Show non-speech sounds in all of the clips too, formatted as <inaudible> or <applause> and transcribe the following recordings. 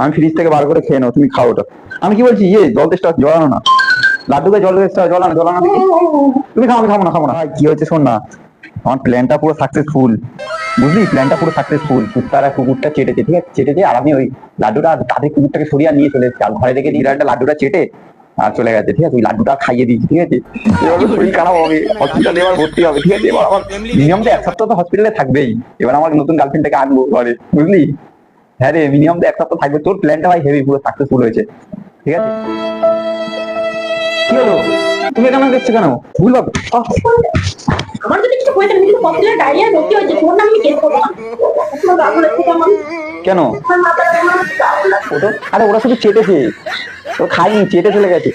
আমি ফ্রিজ থেকে বার করে খেয়ে নাও, তুমি খাও ওটা। আমি কি বলছি? ইয়ে জল টেস্ট জলানো না। লাড্ডুকে জল টেস্ট জলানো জলানো তুমি খাও, আমি খাব না খাব না। কি হচ্ছে শোন না। আমার প্ল্যানটা পুরো সাকসেসফুল বুঝলি? প্ল্যানটা পুরো সাকসেসফুল কুত্তারা কুকুরটা চেটেছে, ঠিক আছে? চেটেছে, আর আমি ওই লাড্ডুটা তাদের কুকুরটাকে সরিয়ে নিয়ে চলে এসেছি। আর ঘরে দেখে বিড়ালটা লাড্ডুটা চেটে আর চলে গেছে, ঠিক আছে? ওই লাড্ডুটা খাইয়ে দিয়েছি, ঠিক আছে? এবার শরীর খারাপ হবে হসপিটালে এবার ভর্তি হবে, ঠিক আছে? এবার আমার মিনিমাম তো এক সপ্তাহ তো হসপিটালে থাকবেই। এবার আমার নতুন গার্লফ্রেন্ডটাকে আনব ঘরে, বুঝলি? হ্যাঁ রে মিনিমাম তো এক সপ্তাহ থাকবে। তোর প্ল্যানটা ভাই হেভি পুরো সাকসেসফুল হয়েছে। ঠিক আছে? কি হলো? তুমি কেন দেখছ কেন? ভুল ভাবে আমার যদি কিছু কিন্তু হসপিটালে ডায়রিয়া হয়েছে তোর নামে আমি কেস করব না। কোনো? ওটা আরে ওরা শুধু চেটেছে। তো খাইনি চেটে চলে গেছে।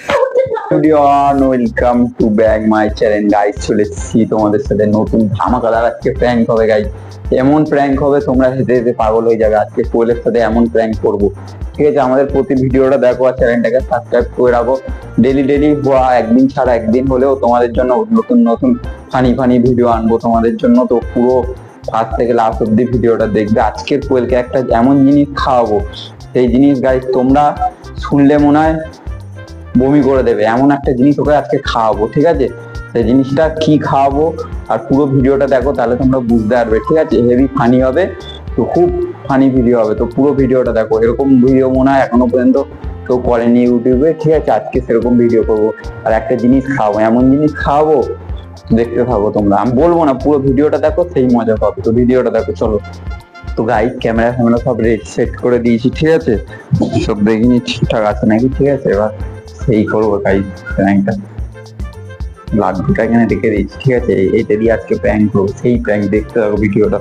ওয়েলকাম টু মাই চলে এসেছি তোমাদের সাথে নতুন আজকে হবে গাইস এমন হবে তোমরা পাগল হয়ে যাবে। আজকে কোয়েলের সাথে এমন প্র্যাঙ্ক ঠিক আছে, আমাদের প্রতি ভিডিওটা দেখো আর চ্যানেলটাকে সাবস্ক্রাইব করে রাখো। ডেলি ডেলি একদিন ছাড়া একদিন হলেও তোমাদের জন্য নতুন নতুন ফানি ফানি ভিডিও আনব তোমাদের জন্য। তো পুরো ফার্স্ট থেকে লাস্ট অব্দি ভিডিওটা দেখবে। আজকের কোয়েলকে একটা এমন জিনিস খাওয়াবো। সেই জিনিস গাইস তোমরা শুনলে মনে হয় বমি করে দেবে। এমন একটা জিনিস ওকে আজকে খাওয়াবো, ঠিক আছে? সেই জিনিসটা কি খাওয়াবো? আর পুরো ভিডিওটা দেখো, তাহলে তোমরা বুঝতে পারবে, ঠিক আছে? হেভি ফানি হবে, তো খুব ফানি ভিডিও হবে। তো পুরো ভিডিওটা দেখো, এরকম ভিডিও মনে হয় এখনও পর্যন্ত কেউ করেনি ইউটিউবে, ঠিক আছে? আজকে সেরকম ভিডিও করব। আর একটা জিনিস খাওয়াবো, এমন জিনিস খাওয়াবো, দেখতে থাকো তোমরা। আমি বলব না, পুরো ভিডিওটা দেখো, সেই মজা পাবে। তো ভিডিওটা দেখো, চলো। তো গাইড ক্যামেরা ফ্যামেরা সব সেট করে দিয়েছি, ঠিক আছে? সব দেখিনি ঠিকঠাক আছে নাকি? ঠিক আছে, এবার সেই করব গাইড প্র্যাঙ্কটা লাড্ডুটা এখানে রেখে দিয়েছি ঠিক আছে? এই- এইটা দিয়ে আজকে প্র্যাঙ্ক করব সেই প্র্যাঙ্ক দেখতে থাকো ভিডিওটা।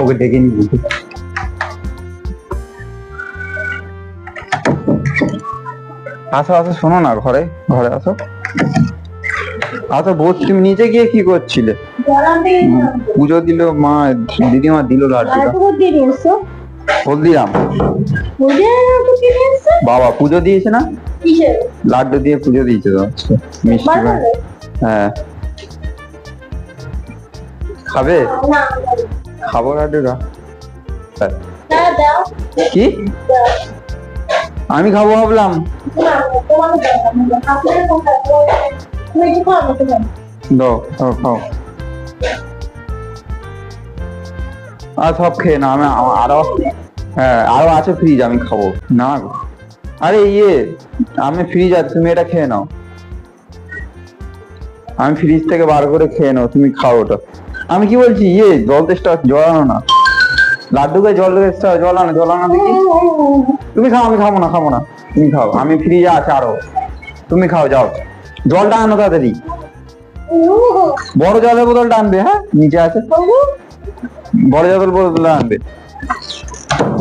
ওকে ডেকে নিবি। আসো আসো শোনো না ঘরে ঘরে আসো। আসো বস তুমি নিচে গিয়ে কি করছিলে? পুজো দিল মা দিদিমা দিল লাড্ডুটা। হলদিরাম বাবা পুজো দিয়েছে না? লাড্ডু দিয়ে পুজো দিয়েছে তো। মিষ্টি হ্যাঁ। খাবে? খাব লাড্ডুটা। কি? আমি খাব ভাবলাম। দাও খাও খাও। আর সব খেয়ে না আমি আরও হ্যাঁ আরও আছে ফ্রিজ আমি খাব। না গো। আরে ইয়ে আমি ফ্রিজ আছে তুমি এটা খেয়ে নাও। আমি ফ্রিজ থেকে বার করে খেয়ে নাও তুমি খাও ওটা। আমি কি বলছি ইয়ে জল তেষ্টা জলানো না। লাড্ডুকে জল তেষ্টা জলানো জলানো দেখি। তুমি খাও আমি খাব না খাব না। তুমি খাও আমি ফ্রিজে আছে আরও। তুমি খাও যাও। জলটা আনো তাড়াতাড়ি। বড় জলের বোতলটা আনবে হ্যাঁ? নিচে আছে। বড় জলের বোতলটা আনবে।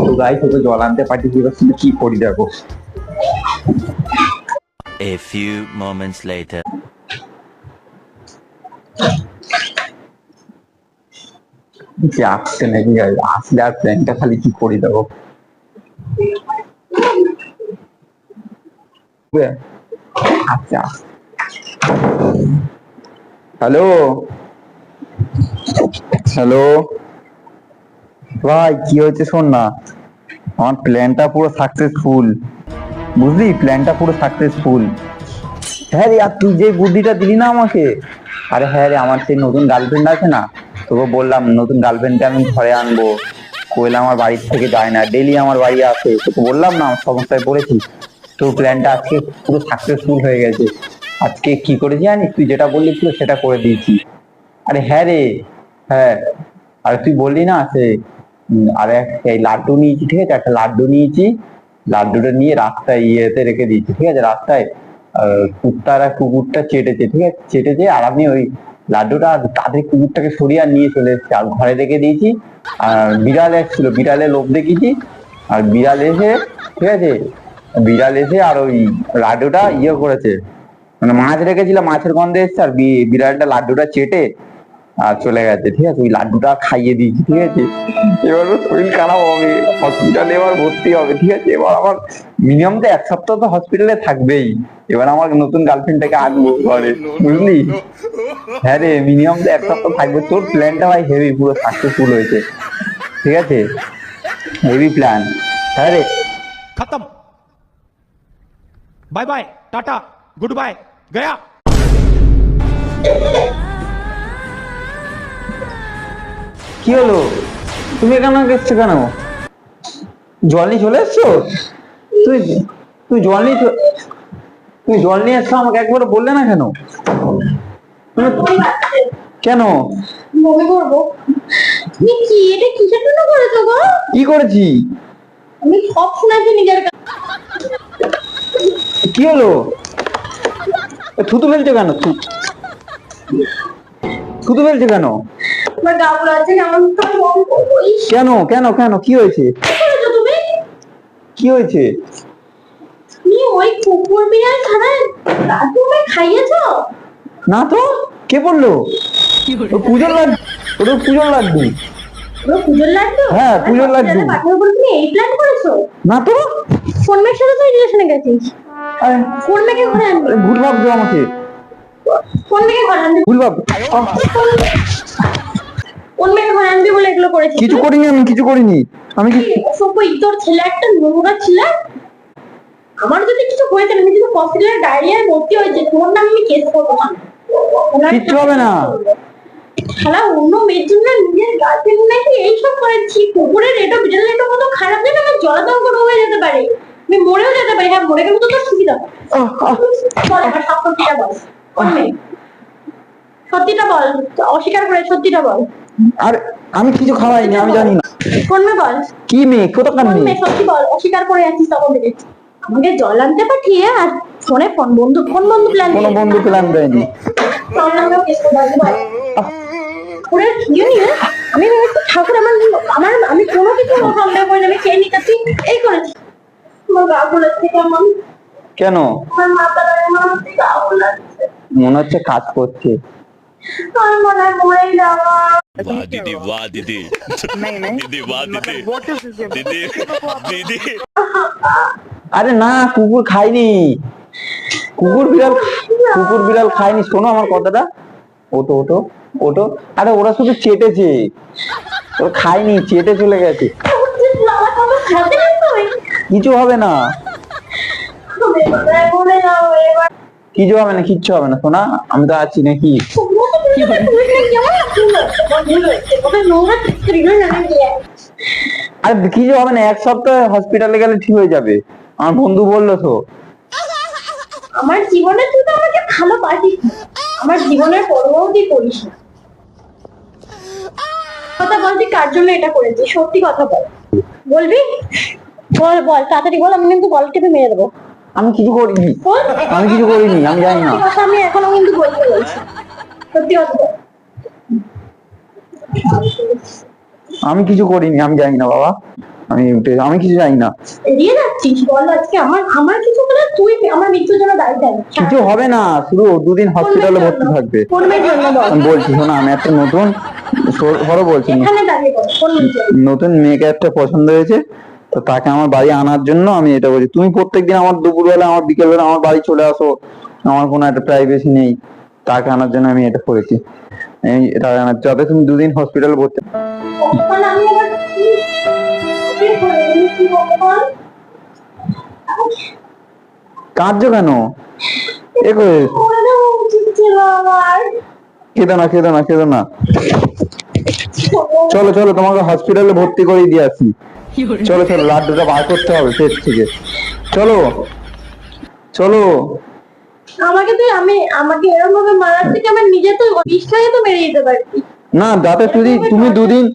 তো গাই তোকে জল আনতে পাঠিয়েছি এবার শুধু কি করি দেখো? A few moments later. যে আসছে নাকি গাই আসলে আর প্ল্যানটা খালি কি করি দেখো? আচ্ছা। হ্যালো হ্যালো ভাই, কি হয়েছে শোন না। আমার প্ল্যানটা পুরো সাকসেসফুল বুঝলি? প্ল্যানটা পুরো সাকসেসফুল হ্যাঁ রে, আর তুই যে বুদ্ধিটা দিলি না আমাকে, আরে হ্যাঁ রে, আমার সেই নতুন গার্লফ্রেন্ড আছে না, তোকে বললাম নতুন গার্লফ্রেন্ডকে আমি ঘরে আনব। কোয়েল আমার বাড়ির থেকে যায় না ডেলি আমার বাড়ি আসে। তোকে বললাম না সমস্যায় পড়েছি। তো প্ল্যানটা আজকে পুরো সাকসেসফুল হয়ে গেছে। আজকে কি করেছি জানিস? তুই যেটা বললি পুরো সেটা করে দিয়েছি। আরে হ্যাঁ রে হ্যাঁ। আর তুই বললি না সে আরে এক- এই লাড্ডু নিয়েছি, ঠিক আছে? একটা লাড্ডু নিয়েছি। লাড্ডুটা নিয়ে রাস্তায় ইয়েতে রেখে দিয়েছি, ঠিক আছে? রাস্তায় কুত্তারা কুকুরটা চেটেছে, ঠিক আছে? চেটেছে, আর আমি ওই লাড্ডুটা তাদের কুকুরটাকে সরিয়ে আর নিয়ে চলে এসেছি। আর ঘরে রেখে দিয়েছি, আর বিড়াল এসেছিল বিড়ালে লোভ দেখিয়েছি। আর বিড়াল এসে, ঠিক আছে? বিড়াল এসে আর ওই লাড্ডুটা ইয়ে করেছে। মানে মাছ রেখেছিল, মাছের গন্ধে এসছে, আর বিড়ালটা লাড্ডুটা চেটে আর চলে গেছে, ঠিক আছে? ওই লাড্ডুটা খাইয়ে দিয়েছি, ঠিক আছে? এবার শরীর খারাপ হবে হসপিটালে এবার ভর্তি হবে, ঠিক আছে? এবার আমার মিনিমাম তো এক সপ্তাহ তো হসপিটালে থাকবেই। এবার আমার নতুন গার্লফ্রেন্ডটাকে আনব ঘরে, বুঝলি? হ্যাঁ রে মিনিমাম তো এক সপ্তাহ থাকবে। তোর প্ল্যানটা ভাই হেভি পুরো সাকসেসফুল হয়েছে, ঠিক আছে? হেভি প্ল্যান হ্যাঁ রে। খতম। Bye bye tata good bye Gaya. কি হলো? তুমি এখানে এসছো কেন? জল নিয়ে চলে এসছো? তুই তুই জল নিয়ে তুই জল নিয়ে এসছো আমাকে একবার বললে না কেন? কেন? বমি করব। তুমি কি? এটা কিসের জন্য করেছ গো? কি করেছি? আমি সব শুনেছি নিজের কি হলো? থুতু ফেলছো কেন? থুতু ফেলছো কেন? কেন কেন কেন? কি হয়েছে? কি হয়েছে? তুমি ওই কুকুর বিড়াল খানায় তুমি খাইয়েছো? না তো কে বলল? পুজোর লাড্ডু ওটা পুজোর লাড্ডু পুজোর লাড্ডু হ্যাঁ, পুজোর লাড্ডু। বাচ্চাদের পাঠানোর পর তুমি এই প্ল্যান করেছ? না তো। কোন মেয়ের সাথে তুই রিলেশনে গেছিস। আরে, কোন মেয়েকে ঘরে আনবি। ভুল ভাবছ আমাকে। কোন মেয়েকে ঘরে আনবি। ভুল ভাব আনবি বলে এগুলো করেছিস কিছু করিনি আমি কিছু করিনি। আমি কি কি অসভ্য ইতর ছেলে একটা নোংরা ছেলে। আমার যদি কিছু আমি যদি হসপিটালে ডায়রিয়ায় ভর্তি হয়েছে নামে আমি কেস করব না। কিচ্ছু হবে না। শালা অন্য মেয়ের জন্য নিজের গার্লফ্রেন্ড নাকি এইসব করেছি কুকুরের এটা বিড়াল এটা কত খারাপ জানো আমার জলাতঙ্ক রোগ হয়ে যেতে পারে। আমি মরেও যেতে পারি হ্যাঁ মরে গেলে তো তোর সুবিধা আহ, আহ, বল এবার সব সত্যিটা বল। সত্যিটা বল অস্বীকার করে সত্যিটা বল। আর আমি কিছু খাওয়াইনি আমি জানি না। কোন মেয়ে বল। কি মেয়ে? কোথাকার মেয়ে? সত্যি বল অস্বীকার করে আছিস তখন থেকে। আমাকে জল আনতে পাঠিয়ে আর ফোনে ফোন বন্ধু কোন বন্ধু প্ল্যান কোনো বন্ধু প্ল্যান দেয়নি। ইয়ে আমি ভেবেছি ঠাকুর আমার আমার আমি কোনো কিছু সন্দেহ করি আমি খেয়ে নিতেছি। এই করেছি আমার গা বলেছে কেমন? কেন? আমার মাথা আমার গা বলেছে মনে হচ্ছে কাজ করছে। আমার মনে হয় মরে যাওয়া वाह दीदी वाह दीदी दीदी वाह दीदी दीदी दीदी আরে না কুকুর খায়নি কুকুর বিড়াল কুকুর বিড়াল খায়নি শোনো আমার কথাটা ওটো ওটো ওটো আরে ওরা শুধু চেটেছে ওরা খায়নি চেটে চলে গেছে আমার কোনো খারাপ লাগবে কিছু হবে না কিছু হবে না, কিচ্ছু হবে না শোনা আমি তো আছি নাকি? আর কিছু হবে না, এক সপ্তাহ হসপিটালে গেলে ঠিক হয়ে যাবে। আমার বন্ধু বলল তো। আমার জীবনে তুই তো আমাকে ভালোবাসিস না। আমার জীবনের পরবর্তী করিস না। কথা বলতি কার জন্য এটা করেছিস? সত্যি কথা বল। বলবি? বল বল, তাড়াতাড়ি বল, আমি কিন্তু বল টেপে মেরে দেবো। আমি কিছু করিনি। আমি কিছু করিনি আমি জানি না। আমি এখনও কিন্তু বলতে বলছি। সত্যি আমি কিছু করিনি আমি জানি না বাবা। আমি উঠে- আমি কিছু জানি না। এড়িয়ে যাচ্ছিস বল আজকে আমার আমার কিছু হলে তুই আমার মৃত্যুর জন্য দায়ী দেন কিছু হবে না শুধু দুদিন হসপিটালে ভর্তি থাকবে। আমি বলছি শোনো আমি একটা নতুন ধরো বলছি নতুন মেয়েকে একটা পছন্দ হয়েছে। তো তাকে আমার বাড়ি আনার জন্য আমি এটা বলছি তুমি প্রত্যেকদিন আমার দুপুরবেলা আমার বিকেলবেলা আমার বাড়ি চলে আসো। আমার কোনো একটা প্রাইভেসি নেই। তাকে আনার জন্য আমি এটা করেছি। এই এটা আনার যাতে তুমি দুদিন হসপিটালে ভর্তি? কাঁদছো কেন? এ করে। কেঁদো না কেঁদো না কেঁদো না। চলো চলো তোমাকে হসপিটালে ভর্তি করে দিয়ে আসি। চলো চলো লাড্ডুটা বার করতে হবে পেট থেকে। চলো চলো। আমাকে তুই আমি আমাকে এরকম ভাবে মারার থেকে আমার নিজে তো বিষ্ঠায় তো মেরে দিতে পারতি। না যাতে তুমি তুমি দুদিন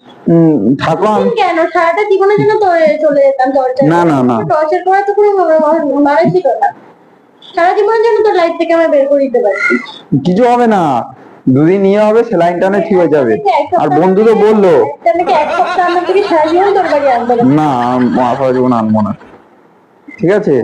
থাকো আমি কেন? সারাটা জীবনের জন্য চলে যেতাম টর্চার না, না, না। টর্চার করা তো কোনো মানে ছিল না। সারা জীবনের জন্য তোর লাইফ থেকে আমি বের করে দিতে পারছি কিছু হবে না। দুদিন নিয়ে হবে সেলাইন টানে ঠিক হয়ে যাবে আর বন্ধু তো বলল। না? মাথা জীবন আনব না। ঠিক আছে?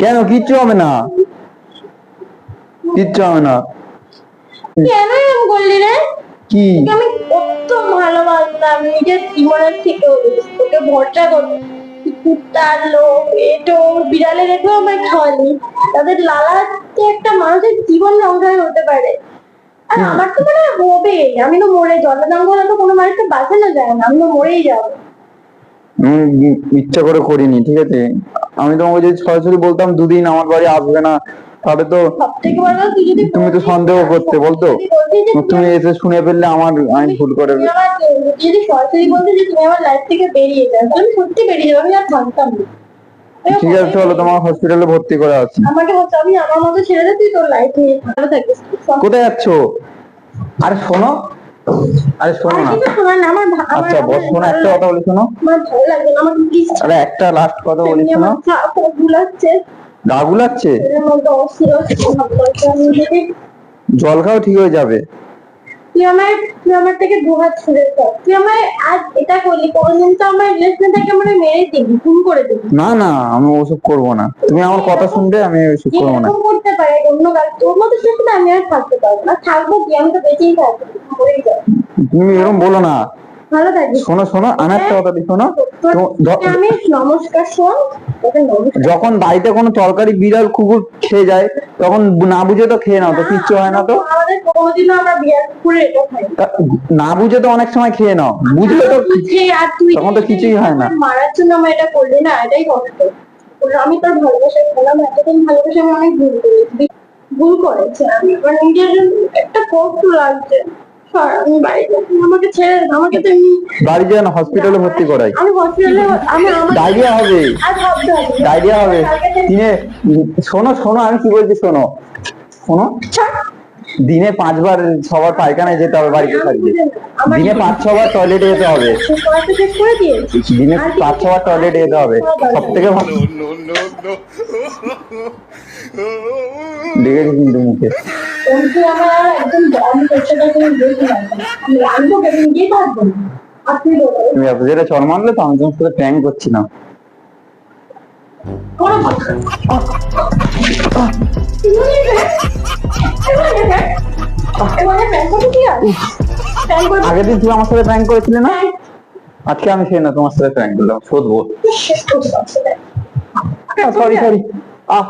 কেন? কিচ্ছু হবে না। কিচ্ছু হবে না। কেন এরকম করলি রে? কি? আমি কত ভালোবাসতাম নিজের জীবনের থেকেও বেশি। তোকে ভরসা করতাম কুত্তার লোক এটো বিড়ালের এটাও আমার খাওয়ানি তাদের লালাতে একটা মানুষের জীবন সংসার হতে পারে। আর আমার তো মানে হবে আমি তো মরে তো কোনো মানুষকে বাঁচানো যায় না। আমি তো মরেই যাব। আমি ইচ্ছা করে করিনি ঠিক আছে? আমি তোমাকে যদি সরাসরি বলতাম দুদিন আমার বাড়ি আসবে না তাহলে তো তুমি তো সন্দেহ করতে বলতো? তুমি এসে শুনে ফেললে আমার আমি ভুল করে যদি সরাসরি বলতে যে তুমি আমার লাইফ থেকে বেরিয়ে যাও আমি সত্যি বেরিয়ে যাব আমি আর থাকতাম না। ঠিক আছে চলো তোমার হসপিটালে ভর্তি করে আছি। আমাকে হচ্ছে আমি আমার মতো ছেড়ে দে তুই তোর লাইফ নিয়ে ভালো থাকিস। কোথায় যাচ্ছ? আরে শোনো আরে শোনো না। আচ্ছা বস শোনো একটা কথা বলি শোনো। আমার ভালো লাগছে না আমার প্লিজ আরে একটা লাস্ট কথা বলি শোনো। গুলাচ্ছে গা গুলাচ্ছে জল খাও ঠিক হয়ে যাবে। তুই আমার তুই আমার থেকে দু হাত ছুড়ে তুই আমার আজ এটা করলি কোনদিন তো আমার রিলেশন থেকে মানে মেরে দিবি খুন করে দিবি। না না আমি ওসব করব না। তুমি আমার কথা শুনবে আমি ওসব করব না। করতে পারে অন্য কাজ তোর মতো শেষে আমি আর থাকতে পারব না। থাকব কি? আমি তো বেঁচেই থাকব তুমি এরকম বলো না। ভালো থাকিস শোনো শোনো আমি একটা কথা বলি শোনো। আমি নমস্কার শোন যখন বাড়িতে কোনো তরকারি বিড়াল কুকুর খেয়ে যায় তখন না বুঝে তো খেয়ে নাও তো কিচ্ছু হয় না তো। না। বুঝে তো অনেক সময় খেয়ে নাও। বুঝলে তো তখন তো কিছুই হয় না। মারার জন্য আমার এটা করলি না এটাই কষ্ট। আমি তোর ভালোবাসা পেলাম এতদিন ভালোবাসা আমি অনেক ভুল করেছি। ভুল করেছি আমি। আমার নিজের জন্য একটা কষ্ট লাগছে। আমি বাড়ি আমাকে ছেড়ে আমাকে তো বাড়ি যেন হসপিটালে ভর্তি করাই। আমি হসপিটালে আমি ডায়রিয়া হবে। ডায়রিয়া হবে। কালকে শোনো শোনো আমি কি বলছি শোনো। শোনো। দিনে পাঁচবার সবার পায়খানায় যেতে হবে বাড়িতে থাকবে। না। দিনে পাঁচ ছবার টয়লেটে যেতে হবে। দিনে পাঁচ ছবার টয়লেটে যেতে হবে। সব থেকে ভালো. লেগেছে কিন্তু মুখে। না। না। তুমি অপোজিটে চল মারলে তো আমি তোমার সাথে প্র্যাঙ্ক করছিলাম কোনো ভাষা <laughs> আগের দিন তুমি আমার সাথে প্র্যাঙ্ক করেছিলে না? আজকে আমি সেই না তোমার সাথে প্র্যাঙ্ক করলাম শোধবো। সরি সরি আহ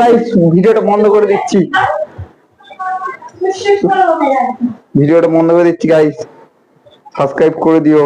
গাইস ভিডিওটা বন্ধ করে দিচ্ছি। ভিডিওটা বন্ধ করে দিচ্ছি গাইস সাবস্ক্রাইব করে দিও।